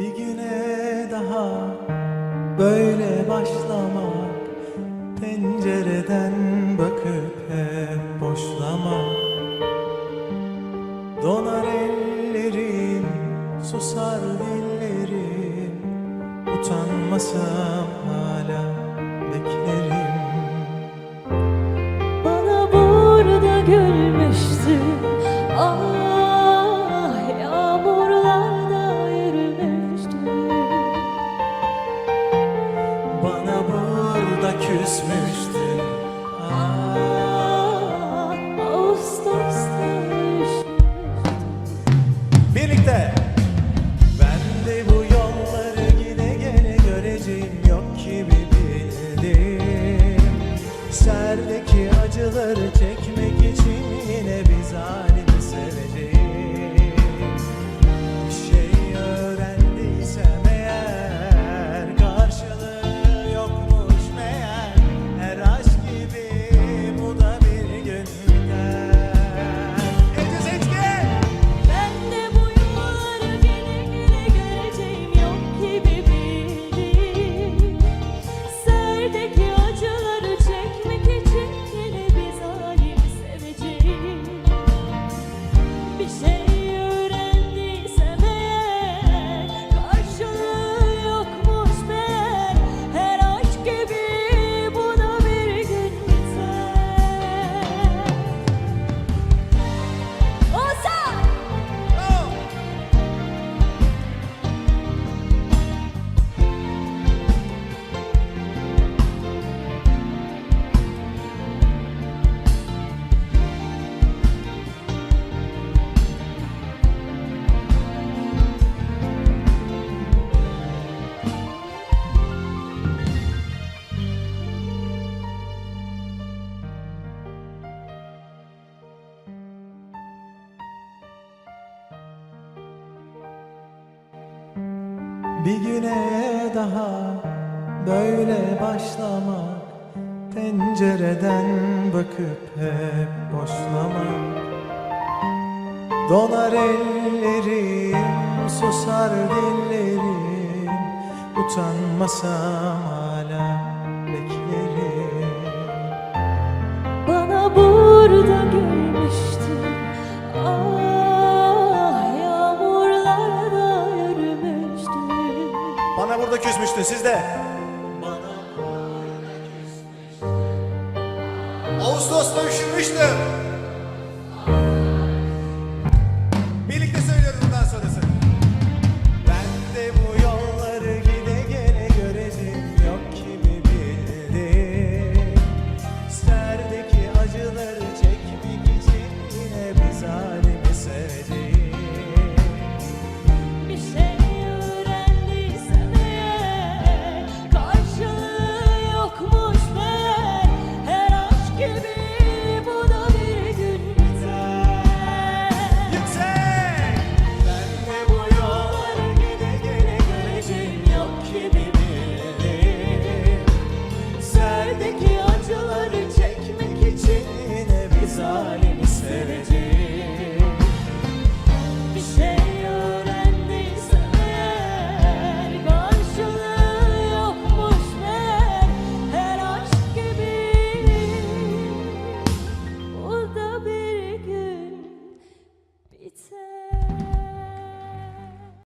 Bir güne daha böyle başlamak Pencereden bakıp hep boşlamak. Donar ellerim, susar dillerim Utanmasam hala beklerim. Bana burada gülmüştün Ah Serdeki acıları çekmek için yine bir zalimi seveceğim Bir güne daha böyle başlamak Pencereden bakıp hep boşlamak. Donar ellerim, susar dillerim Utanmasam hala beklerim. Bana burada gülmüştün Ah orada küsmüştün siz de. Ağustos'ta üşümüştüm. Birlikte söylüyoruz bundan sonrası. Ben de bu yolları gide gele göresim yok kimi bildim. Serdeki acıları